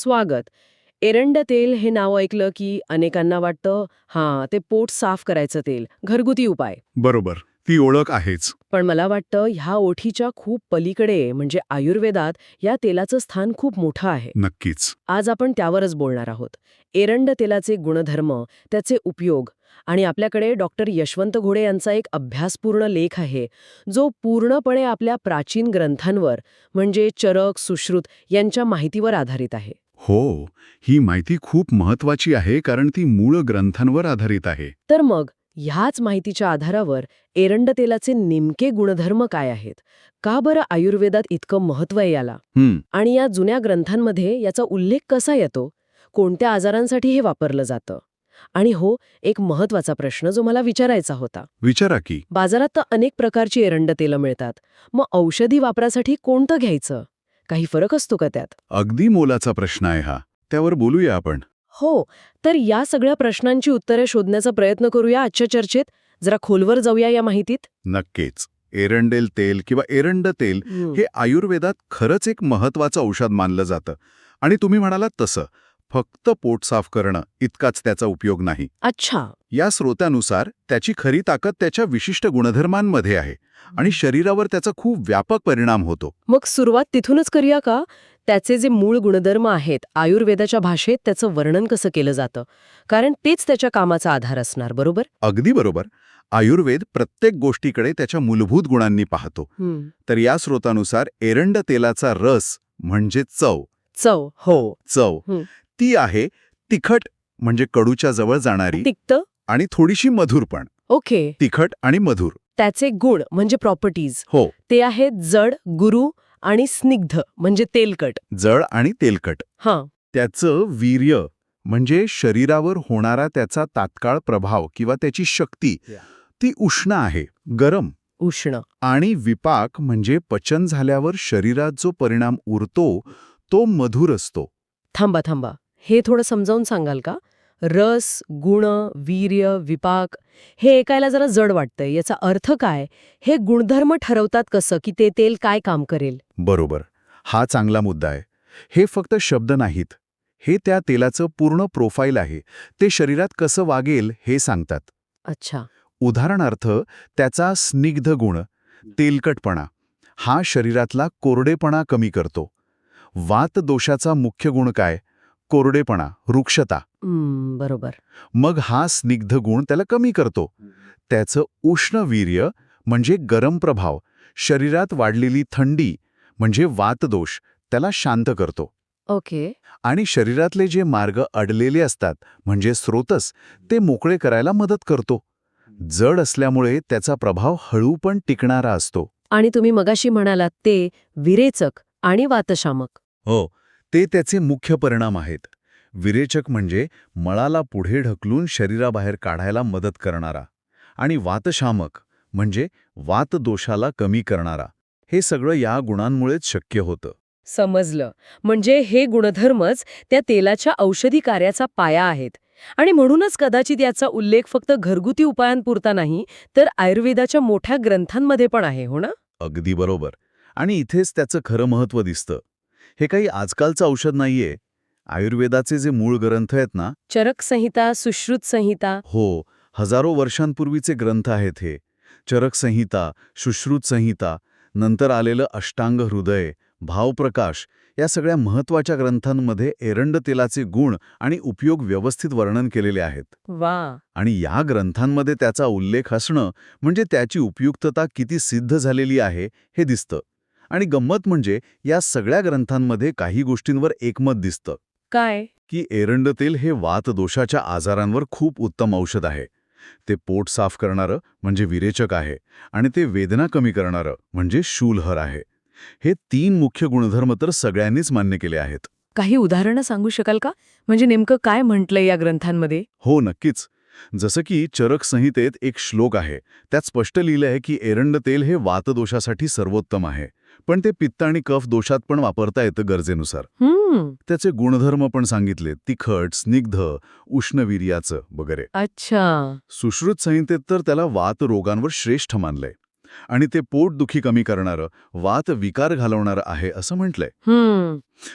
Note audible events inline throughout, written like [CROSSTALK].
स्वागत. एरंड तेल हे नाव ऐकलं की अनेकांना वाटतं हां ते पोट साफ करायचं तेल घरगुती उपाय. बरोबर ती ओळख आहेच. पण मला वाटतं ह्या ओठीच्या खूप पलीकडे म्हणजे आयुर्वेदात या तेलाचं स्थान खूप मोठं आहे. नक्कीच. आज आपण त्यावरच बोलणार आहोत. एरंड तेलाचे गुणधर्म त्याचे उपयोग आणि आपल्याकडे डॉक्टर यशवंत घोडे यांचा एक अभ्यासपूर्ण लेख आहे जो पूर्णपणे आपल्या प्राचीन ग्रंथांवर म्हणजे चरक सुश्रुत यांच्या माहितीवर आधारित आहे. हो ही माहिती खूप महत्वाची आहे कारण ती मूळ ग्रंथांवर आधारित आहे. तर मग ह्याच माहितीच्या आधारावर एरंड तेलाचे नेमके गुणधर्म काय आहेत? का बरं आयुर्वेदात इतकं महत्त्व आहे याला? आणि या जुन्या ग्रंथांमध्ये याचा उल्लेख कसा येतो? कोणत्या आजारांसाठी हे वापरलं जातं? आणि हो एक महत्त्वाचा प्रश्न जो मला विचारायचा होता. विचारा की. बाजारात तर अनेक प्रकारची एरंड तेलं मिळतात. मग औषधी वापरासाठी कोणतं घ्यायचं? काही फरक असतो का त्यात? अगदी मोलाचा प्रश्न आहे हा. त्यावर बोलूया आपण. हो तर या सगळ्या प्रश्नांची उत्तरे शोधण्याचा प्रयत्न करूया आजच्या चर्चेत. जरा खोलवर जाऊया या माहितीत. नक्कीच. एरंडेल तेल किंवा एरंड तेल हे आयुर्वेदात खरंच एक महत्वाचं औषध मानलं जातं. आणि तुम्ही म्हणालात तसं. फक्त पोट साफ करणं इतकाच त्याचा उपयोग नाही. अच्छा. या स्रोतानुसार त्याची खरी ताकद त्याच्या विशिष्ट गुणधर्मांमध्ये आहे आणि शरीरावर त्याचा खूप व्यापक परिणाम होतो. मग सुरुवात तिथूनच करूया का? त्याचे जे मूळ गुणधर्म आहेत आयुर्वेदाच्या भाषेत त्याचं वर्णन कसं केलं जातं? कारण तेच त्याच्या कामाचा आधार असणार बरोबर? अगदी बरोबर. आयुर्वेद प्रत्येक गोष्टीकडे त्याच्या मूलभूत गुणांनी पाहतो. तर या स्रोतानुसार एरंड तेलाचा रस म्हणजे चव. चव हो. चव. ती आहे तिखट म्हणजे कडूच्या जवळ जाणारी तिक्त आणि थोडीशी मधुर पण. ओके. तिखट आणि मधुर. त्याचे गुण म्हणजे प्रॉपर्टीज हो. ते आहेत जड गुरु आणि स्निग्ध म्हणजे तेलकट. जळ आणि तेलकट. हां. त्याचं वीर्य म्हणजे शरीरावर होणारा त्याचा तात्काळ प्रभाव किंवा त्याची शक्ती. ती उष्ण आहे गरम. उष्ण. आणि विपाक म्हणजे पचन झाल्यावर शरीरात जो परिणाम उरतो तो मधुर असतो. थांबा थांबा. हे थोडं समजावून सांगाल का? रस गुण वीर्य विपाक हे ऐकायला जरा जड वाटतंय. याचा अर्थ काय? हे गुणधर्म ठरवतात कसं? की ते तेल काय काम करेल? बरोबर. हा चांगला मुद्दा आहे. हे फक्त शब्द नाहीत. हे त्या तेलाचं पूर्ण प्रोफाईल आहे. ते शरीरात कसं वागेल हे सांगतात. अच्छा. उदाहरणार्थ त्याचा स्निग्ध गुण तेलकटपणा हा शरीरातला कोरडेपणा कमी करतो. वात दोषाचा मुख्य गुण काय? कोरडेपणा वृक्षता बरोबर. मग हा स्निग्ध गुण त्याला कमी करतो. त्याचं उष्ण वीर्य म्हणजे गरम प्रभाव शरीरात वाढलेली थंडी म्हणजे वातदोष त्याला शांत करतो. ओके. आणि शरीरातले जे मार्ग अडलेले असतात म्हणजे स्रोतस ते मोकळे करायला मदत करतो. जड असल्यामुळे त्याचा प्रभाव हळू पण टिकणारा असतो. आणि तुम्ही मगाशी म्हणालात ते विरेचक आणि वातशामक. हो ते त्याचे मुख्य परिणाम आहेत. विरेचक म्हणजे मळाला पुढे ढकलून शरीराबाहेर काढायला मदत करणारा आणि वातशामक म्हणजे वातदोषाला कमी करणारा. हे सगळं या गुणांमुळेच शक्य होतं. समजलं. म्हणजे हे गुणधर्मच त्या तेलाच्या औषधी कार्याचा पाया आहेत. आणि म्हणूनच कदाचित याचा उल्लेख फक्त घरगुती उपायांपुरता नाही तर आयुर्वेदाच्या मोठ्या ग्रंथांमध्ये पण आहे हो ना? अगदी बरोबर. आणि इथेच त्याचं खरं महत्त्व दिसतं. हे काही आजकालचं औषध नाहीये. आयुर्वेदाचे जे मूळ ग्रंथ आहेत ना चरक संहिता सुश्रुत संहिता. हो हजारो वर्षांपूर्वीचे ग्रंथ आहेत हे. चरक संहिता शुश्रुत संहिता नंतर आलेलं अष्टांग हृदय भावप्रकाश या सगळ्या महत्त्वाच्या ग्रंथांमध्ये एरंड तेलाचे गुण आणि उपयोग व्यवस्थित वर्णन केलेले आहेत. वा. आणि या ग्रंथांमध्ये त्याचा उल्लेख असणं म्हणजे त्याची उपयुक्तता किती सिद्ध झालेली आहे हे दिसतं. आणि गंमत म्हणजे या सगळ्या ग्रंथांमध्ये काही गोष्टींवर एकमत दिसतं. काय? की एरंड तेल हे वातदोषाच्या आजारांवर खूप उत्तम औषध आहे. ते पोट साफ करणारं म्हणजे विरेचक आहे आणि ते वेदना कमी करणारं म्हणजे शूलहर आहे. हे तीन मुख्य गुणधर्म तर सगळ्यांनीच मान्य केले आहेत. काही उदाहरणं सांगू शकाल का? म्हणजे नेमकं काय म्हटलंय या ग्रंथांमध्ये? हो नक्कीच. जसं की चरक संहितेत एक श्लोक आहे. त्यात स्पष्ट लिहिलं आहे की एरंड तेल हे वातदोषासाठी सर्वोत्तम आहे. पण ते पित्त आणि कफ दोषात पण वापरता येतं गरजेनुसार. त्याचे गुणधर्म पण सांगितले तिखट स्निग्ध उष्णवीर्याचं वगैरे. अच्छा. सुश्रुत संहितेत तर त्याला वात रोगांवर श्रेष्ठ मानलंय. आणि ते पोटदुखी कमी करणारं वात विकार घालवणारं आहे असं म्हटलंय.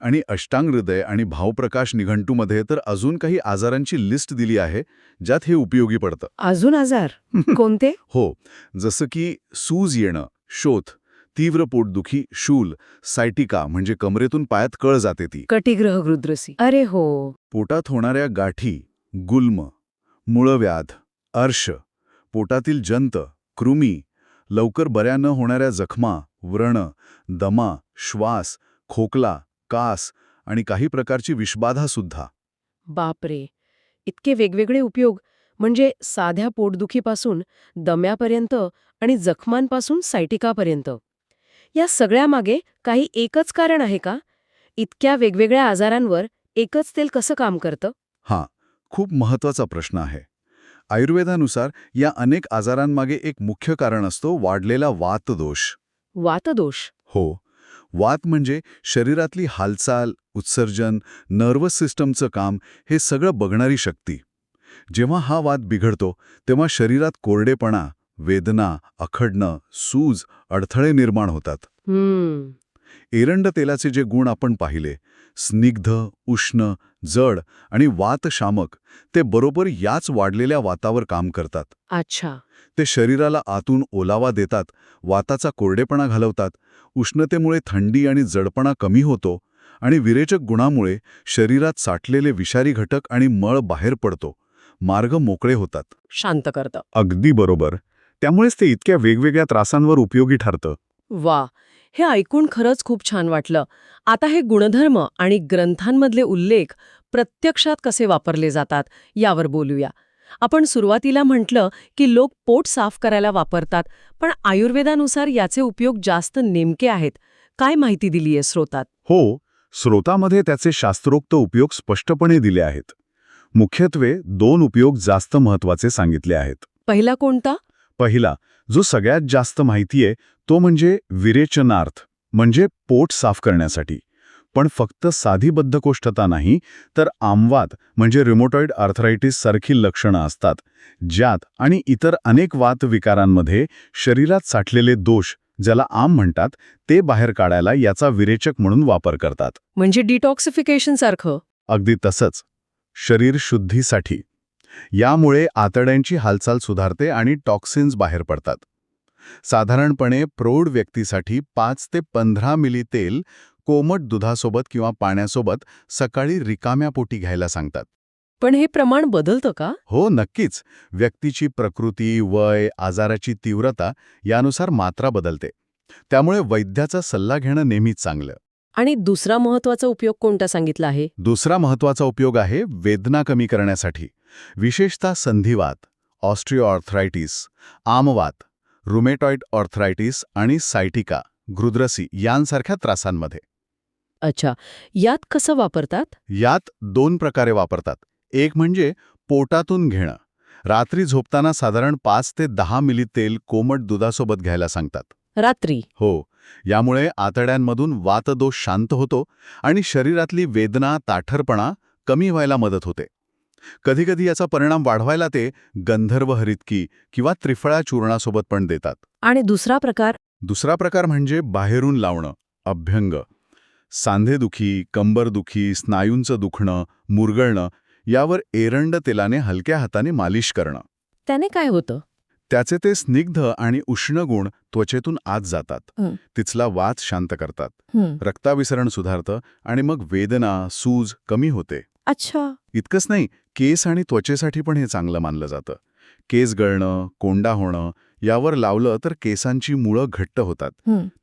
आणि अष्टांग हृदय आणि भावप्रकाश निघंटूमध्ये तर अजून काही आजारांची लिस्ट दिली आहे ज्यात हे उपयोगी पडतं. अजून आजार? [LAUGHS] कोणते? हो. जसं की सूज येणं शोथ तीव्र पोटदुखी शूल सायटिका म्हणजे कमरेतून पायात कळ जाते ती. कटिग्रह गृद्रसी अरे हो. पोटात होणाऱ्या गाठी गुल्म मूळव्याध अर्श पोटातील जंत कृमी लवकर बऱ्या न होणाऱ्या जखमा व्रण दमा श्वास खोकला कास आणि काही प्रकारची विषबाधा सुद्धा. बापरे. इतके वेगवेगळे उपयोग. म्हणजे साध्या पोटदुखीपासून दम्यापर्यंत आणि जखमांपासून सायटिकापर्यंत. या सगळ्यामागे काही एकच कारण आहे का? इतक्या वेगवेगळ्या आजारांवर एकच तेल कसं काम करतं? हा खूप महत्त्वाचा प्रश्न आहे. आयुर्वेदानुसार या अनेक आजारांमागे एक मुख्य कारण असतो वाढलेला वातदोष. वातदोष? हो वात म्हणजे शरीरातली हालचाल उत्सर्जन नर्वस सिस्टमचं काम हे सगळं बघणारी शक्ती. जेव्हा हा वात बिघडतो तेव्हा शरीरात कोरडेपणा वेदना अखडणं सूज अडथळे निर्माण होतात. हम्म. एरंड तेलाचे जे गुण आपण पाहिले स्निग्ध उष्ण जड आणि वातशामक ते बरोबर याच वाढलेल्या वातावर काम करतात. अच्छा. ते शरीराला आतून ओलावा देतात वाताचा कोरडेपणा घालवतात उष्णतेमुळे थंडी आणि जडपणा कमी होतो आणि विरेचक गुणामुळे शरीरात साठलेले विषारी घटक आणि मळ बाहेर पडतो मार्ग मोकळे होतात. शांत करतं. अगदी बरोबर. त्यामुळेच ते इतक्या वेगवेगळ्या त्रासांवर उपयोगी ठरतं. वा हे ऐकून खरंच खूप छान वाटलं. आता हे गुणधर्म आणि ग्रंथांमधले उल्लेख प्रत्यक्षात कसे वापरले जातात यावर बोलूया. आपण सुरुवातीला म्हटलं की लोक पोट साफ करायला वापरतात पण आयुर्वेदानुसार याचे उपयोग जास्त नेमके आहेत. काय माहिती दिलीये स्रोतात? हो स्रोतामध्ये त्याचे शास्त्रोक्त उपयोग स्पष्टपणे दिले आहेत. मुख्यत्वे दोन उपयोग जास्त महत्त्वाचे सांगितले आहेत. पहिला कोणता? पहिला जो सगळ्यात जास्त माहितीये तो म्हणजे विरेचनार्थ म्हणजे पोट साफ करण्यासाठी. पण फक्त साधी बद्धकोष्ठता नाही तर आमवात म्हणजे रिमोटॉइड आर्थरायटिस सारखी लक्षणं असतात ज्यात आणि इतर अनेक वात विकारांमध्ये शरीरात साठलेले दोष ज्याला आम म्हणतात ते बाहेर काढायला याचा विरेचक म्हणून वापर करतात. म्हणजे डिटॉक्सिफिकेशन सारखं. अगदी तसंच. शरीर शुद्धीसाठी यामुळे आतड्यांची हालचाल सुधारते आणि टॉक्सिन्स बाहेर पडतात. साधारणपणे प्रौढ व्यक्तीसाठी पाच ते पंधरा मिली तेल कोमट दुधासोबत किंवा पाण्यासोबत सकाळी रिकाम्या पोटी घ्यायला सांगतात. पण हे प्रमाण बदलतं का? हो नक्कीच. व्यक्तीची प्रकृती वय आजाराची तीव्रता यानुसार मात्रा बदलते. त्यामुळे वैद्याचा सल्ला घेणं नेहमीच चांगलं. आणि दुसरा महत्त्वाचा उपयोग कोणता सांगितला आहे? दुसरा महत्त्वाचा उपयोग आहे वेदना कमी करण्यासाठी. विशेषतः संधिवात ऑस्ट्रिओआर्थरायटिस आमवात रुमेटॉइड ऑर्थरायटिस आणि सायटिका गृद्रसी यांसारख्या त्रासांमध्ये. अच्छा यात कसं वापरतात? यात दोन प्रकारे वापरतात. एक म्हणजे पोटातून घेणं. रात्री झोपताना साधारण पाच ते दहा मिली तेल कोमट दुधासोबत घ्यायला सांगतात. रात्री? हो यामुळे आतड्यांमधून वातदोष शांत होतो आणि शरीरातली वेदना ताठरपणा कमी व्हायला मदत होते. कधीकधी याचा परिणाम वाढवायला ते गंधर्व हरितकी किंवा त्रिफळा चूर्णासोबत पण देतात. आणि दुसरा प्रकार? दुसरा प्रकार म्हणजे बाहेरून लावणं अभ्यंग. सांधेदुखी कंबरदुखी स्नायूंचं दुखणं मुरगळणं यावर एरंड तेलाने हलक्या हाताने मालिश करणं. त्याने काय होतं? त्याचे ते स्निग्ध आणि उष्ण गुण त्वचेतून आत जातात. तिथला वात शांत करतात. रक्ताविसरण सुधारतं आणि मग वेदना सूज कमी होते. अच्छा. इतकंच नाही केस आणि त्वचेसाठी पण हे चांगलं मानलं जातं. केस गळणं कोंडा होणं यावर लावलं तर केसांची मुळं घट्ट होतात.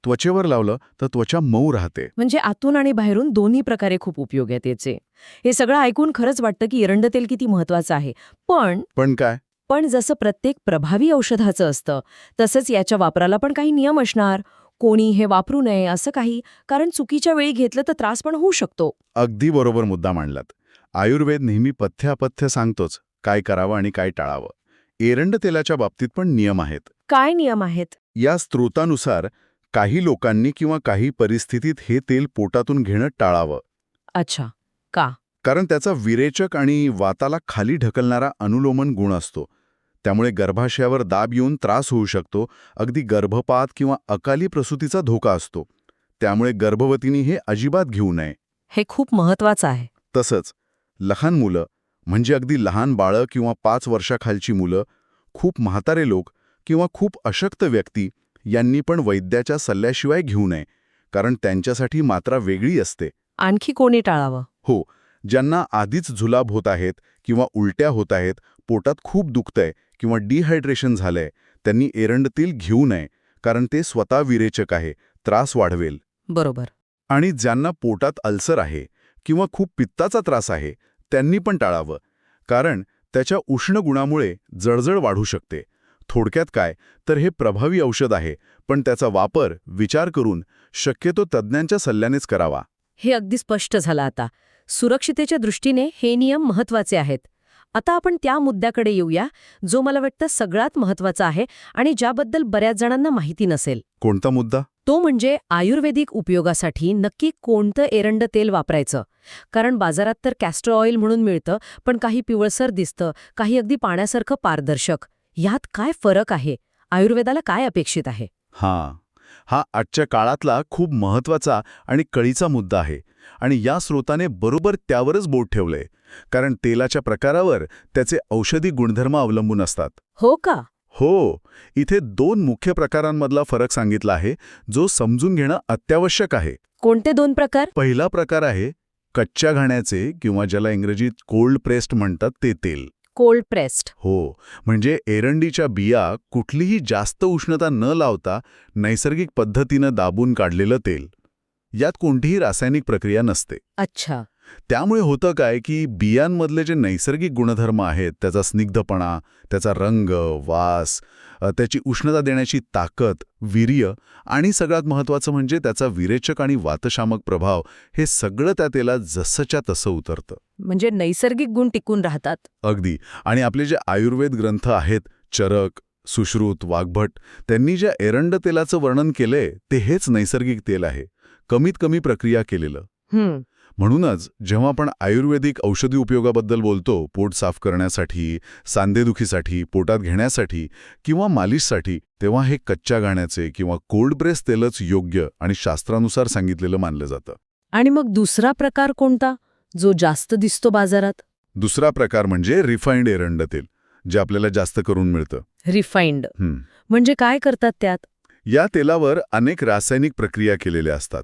त्वचेवर लावलं तर त्वचा मऊ राहते. म्हणजे आतून आणि बाहेरून दोन्ही प्रकारे खूप उपयोग आहेत याचे. हे सगळं ऐकून खरंच वाटतं की एरंड तेल किती महत्वाचं आहे. पण पण काय? पण जसं प्रत्येक प्रभावी औषधाचं असतं तसंच याच्या वापराला पण काही नियम असणार. कोणी हे वापरू नये असं काही कारण चुकीच्या वेळी घेतलं तर त्रास पण होऊ शकतो. अगदी बरोबर मुद्दा मांडलात. आयुर्वेद नेहमी पथ्यापथ्य सांगतोच काय करावं आणि काय टाळावं. एरंड तेलाच्या बाबतीत पण नियम आहेत. काय नियम आहेत? या स्त्रोतानुसार काही लोकांनी किंवा काही परिस्थितीत हे तेल पोटातून घेणं टाळावं. अच्छा. का? कारण त्याचा विरेचक आणि वाताला खाली ढकलणारा अनुलोमन गुण असतो. त्यामुळे गर्भाशयावर दाब येऊन त्रास होऊ शकतो अगदी गर्भपात किंवा अकाली प्रसूतीचा धोका असतो. त्यामुळे गर्भवतीनी हे अजिबात घेऊ नये. हे खूप महत्वाचं आहे. तसंच लहान मुलं म्हणजे अगदी लहान बाळं किंवा पाच वर्षाखालची मुलं खूप म्हातारे लोक किंवा खूप अशक्त व्यक्ती यांनी पण वैद्याच्या सल्ल्याशिवाय घेऊ नये कारण त्यांच्यासाठी मात्रा वेगळी असते. आणखी कोणी टाळावं? हो ज्यांना आधीच जुलाब होत आहेत किंवा उलट्या होत आहेत पोटात खूप दुखतंय किंवा डिहायड्रेशन झालंय त्यांनी एरंड तेल घेऊ नये कारण ते स्वतः विरेचक आहे त्रास वाढवेल. बरोबर. आणि ज्यांना पोटात अल्सर आहे किंवा खूप पित्ताचा त्रास आहे त्यांनी पण टाळावं. कारण त्याच्या उष्ण गुणामुळे जळजळ वाढू शकते. थोडक्यात काय? तर हे प्रभावी औषध आहे पण त्याचा वापर विचार करून शक्यतो तज्ज्ञांच्या सल्ल्यानेच करावा. हे अगदी स्पष्ट झालं आता. सुरक्षितेच्या दृष्टीने हे नियम महत्त्वाचे आहेत. आता आपण त्या मुद्द्याकडे येऊया जो मला वाटतं सगळ्यात महत्त्वाचा आहे आणि ज्याबद्दल बऱ्याच जणांना माहिती नसेल. कोणता मुद्दा? तो म्हणजे आयुर्वेदिक उपयोगासाठी नक्की कोणतं एरंड तेल वापरायचं? कारण बाजारात तर कॅस्टर ऑइल म्हणून मिळतं पण काही पिवळसर दिसतं काही अगदी पाण्यासारखं पारदर्शक. ह्यात काय फरक आहे? आयुर्वेदाला काय अपेक्षित आहे? हां. हा आजच्या काळातला खूप महत्त्वाचा आणि कळीचा मुद्दा आहे आणि या स्रोताने बरोबर त्यावरच बोट ठेवलंय. कारण तेलाच्या प्रकारावर त्याचे औषधी गुणधर्म अवलंबून असतात. हो का? हो इथे दोन मुख्य प्रकारांमधला फरक सांगितला आहे जो समजून घेणं अत्यावश्यक आहे. कोणते दोन प्रकार? पहिला प्रकार आहे कच्च्या घाण्याचे किंवा ज्याला इंग्रजीत कोल्ड प्रेस्ड म्हणतात ते तेल. कोल्ड प्रेस्ड हो म्हणजे एरंडीच्या बिया कुठलीही जास्त उष्णता न लावता नैसर्गिक पद्धतीनं दाबून काढलेलं तेल. यात कोणतीही रासायनिक प्रक्रिया नसते. अच्छा. त्यामुळे होतं काय की बियांमधले जे नैसर्गिक गुणधर्म आहेत त्याचा स्निग्धपणा त्याचा रंग वास त्याची उष्णता देण्याची ताकद वीर्य आणि सगळ्यात महत्त्वाचं म्हणजे त्याचा विरेचक आणि वातशामक प्रभाव हे सगळं त्या तेलात जसंच्या तसं उतरतं. म्हणजे नैसर्गिक गुण टिकून राहतात. अगदी. आणि आपले जे आयुर्वेद ग्रंथ आहेत चरक सुश्रुत वाघभट त्यांनी ज्या एरंड तेलाचं वर्णन केलंय ते हेच नैसर्गिक तेल आहे. कमीत कमी प्रक्रिया केलेलं. म्हणूनच जेव्हा आपण आयुर्वेदिक औषधी उपयोगाबद्दल बोलतो पोट साफ करण्यासाठी सांधेदुखीसाठी पोटात घेण्यासाठी किंवा मालिशसाठी तेव्हा हे कच्च्या गाण्याचे किंवा कोल्ड प्रेस तेलच योग्य आणि शास्त्रानुसार सांगितलेलं मानलं जातं. आणि मग दुसरा प्रकार कोणता? जो जास्त दिसतो बाजारात? दुसरा प्रकार म्हणजे रिफाईंड एरंड तेल जे आपल्याला जास्त करून मिळतं. रिफाईंड. म्हणजे काय करतात त्यात? या तेलावर अनेक रासायनिक प्रक्रिया केलेल्या असतात.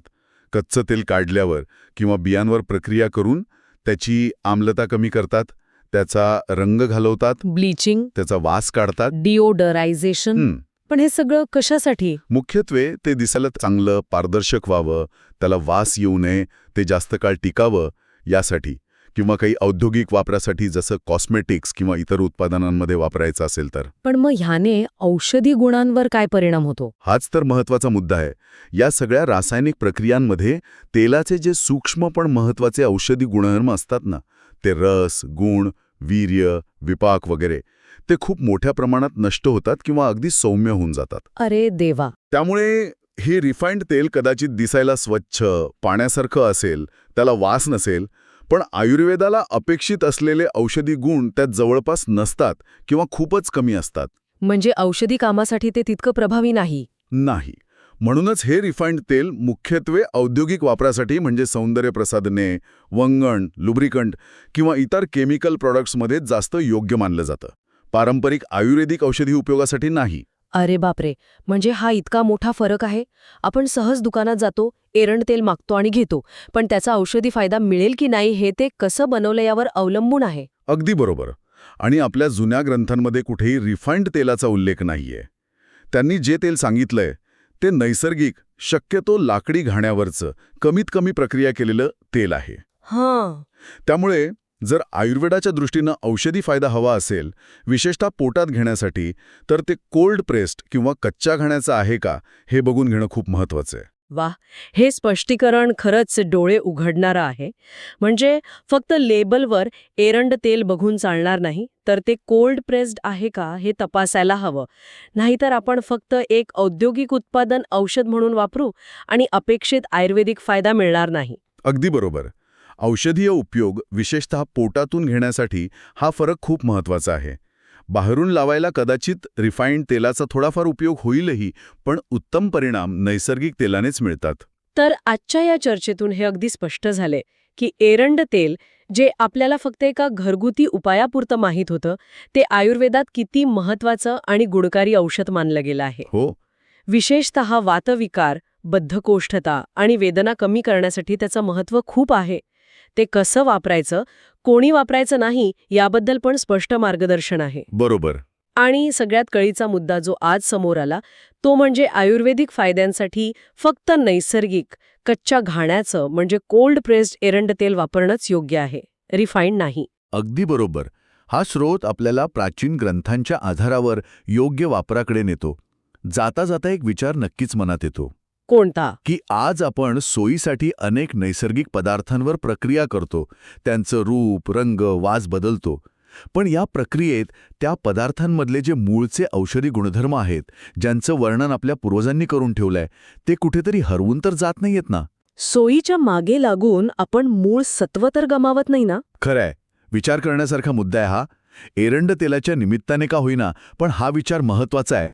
कच्चं तेल काढल्यावर किंवा बियांवर प्रक्रिया करून त्याची आम्लता कमी करतात त्याचा रंग घालवतात ब्लीचिंग त्याचा वास काढतात. डिओडरायझेशन. पण हे सगळं कशासाठी? मुख्यत्वे ते दिसायला चांगलं पारदर्शक व्हावं त्याला वास येऊ नये ते जास्त काळ टिकावं यासाठी. किंवा काही औद्योगिक वापरासाठी जसं कॉस्मेटिक्स किंवा इतर उत्पादनांमध्ये वापरायचं असेल तर. पण मग ह्याने औषधी गुणांवर काय परिणाम होतो? हाच तर महत्त्वाचा मुद्दा आहे. या सगळ्या रासायनिक प्रक्रियांमध्ये तेलाचे जे सूक्ष्म पण महत्त्वाचे औषधी गुणधर्म असतात ना ते रस गुण वीर्य विपाक वगैरे ते खूप मोठ्या प्रमाणात नष्ट होतात किंवा अगदी सौम्य होऊन जातात. अरे देवा! त्यामुळे हे रिफाईंड तेल कदाचित दिसायला स्वच्छ पाण्यासारखं असेल त्याला वास नसेल पण आयुर्वेदाला अपेक्षित असलेले औषधी गुण त्यात जवळपास नसतात किंवा खूपच कमी असतात. म्हणजे औषधी कामासाठी ते तितकं प्रभावी नाही. नाही. म्हणूनच हे रिफाईंड तेल मुख्यत्वे औद्योगिक वापरासाठी म्हणजे सौंदर्य प्रसाधने वंगण लुब्रिकंट किंवा इतर केमिकल प्रॉडक्ट्समध्ये जास्त योग्य मानलं जातं. पारंपरिक आयुर्वेदिक औषधी उपयोगासाठी नाही. अरे बापरे म्हणजे हा इतका मोठा फरक आहे? आपण सहज दुकानात जातो एरंड तेल मागतो आणि घेतो पण त्याचा औषधी फायदा मिळेल की नाही हे ते कसं बनवलं यावर अवलंबून आहे? अगदी बरोबर. आणि आपल्या जुन्या ग्रंथांमध्ये कुठेही रिफाईंड तेलाचा उल्लेख नाहीये. त्यांनी जे तेल सांगितलंय ते नैसर्गिक शक्यतो लाकडी घाण्यावरचं कमीत कमी प्रक्रिया केलेलं तेल आहे. हां. त्यामुळे जर आयुर्वेदाच्या दृष्टीनं औषधी फायदा हवा असेल विशेषतः पोटात घेण्यासाठी तर ते कोल्ड प्रेस्ड किंवा कच्च्या घाण्याचं आहे का हे बघून घेणं खूप महत्वाचं आहे. वा हे स्पष्टीकरण खरंच डोळे उघडणारं आहे. म्हणजे फक्त लेबलवर एरंड तेल बघून चालणार नाही तर ते कोल्ड प्रेस्ड आहे का हे तपासायला हवं. नाहीतर आपण फक्त एक औद्योगिक उत्पादन औषध म्हणून वापरू आणि अपेक्षित आयुर्वेदिक फायदा मिळणार नाही. अगदी बरोबर. औषधीय उपयोग विशेषतः पोटातून घेण्यासाठी हा फरक खूप महत्त्वाचा आहे. बाहेरून लावायला कदाचित रिफाईंड तेलाचा थोडाफार उपयोग होईलही पण उत्तम परिणाम नैसर्गिक तेलानेच मिळतात. तर आजच्या या चर्चेतून हे अगदी स्पष्ट झाले की एरंड तेल जे आपल्याला फक्त एका घरगुती उपायापुरतं माहीत होतं ते आयुर्वेदात किती महत्वाचं आणि गुणकारी औषध मानलं गेलं आहे. हो. विशेषतः वातविकार बद्धकोष्ठता आणि वेदना कमी करण्यासाठी त्याचं महत्त्व खूप आहे. ते कसं वापरायचं कोणी वापरायचं नाही याबद्दल पण स्पष्ट मार्गदर्शन आहे. बरोबर. आणि सगळ्यात कळीचा मुद्दा जो आज समोर आला तो म्हणजे आयुर्वेदिक फायद्यांसाठी फक्त नैसर्गिक कच्च्या घाण्याचं म्हणजे कोल्ड प्रेस्ड एरंड तेल वापरणंच योग्य आहे. रिफाईंड नाही. अगदी बरोबर. हा स्रोत आपल्याला प्राचीन ग्रंथांच्या आधारावर योग्य वापराकडे नेतो. जाता जाता एक विचार नक्कीच मनात येतो. कोणता? की आज आपण सोयीसाठी अनेक नैसर्गिक पदार्थांवर प्रक्रिया करतो. त्यांचं रूप रंग वास बदलतो. पण या प्रक्रियेत त्या पदार्थांमधले जे मूळचे औषधी गुणधर्म आहेत ज्यांचं वर्णन आपल्या पूर्वजांनी करून ठेवलंय ते कुठेतरी हरवून तर जात नाहीयेत ना? सोयीच्या मागे लागून आपण मूळ सत्व तर गमावत नाही ना? खरंय. विचार करण्यासारखा मुद्दा आहे हा. एरंड तेलाच्या निमित्ताने का होईना पण हा विचार महत्त्वाचा आहे.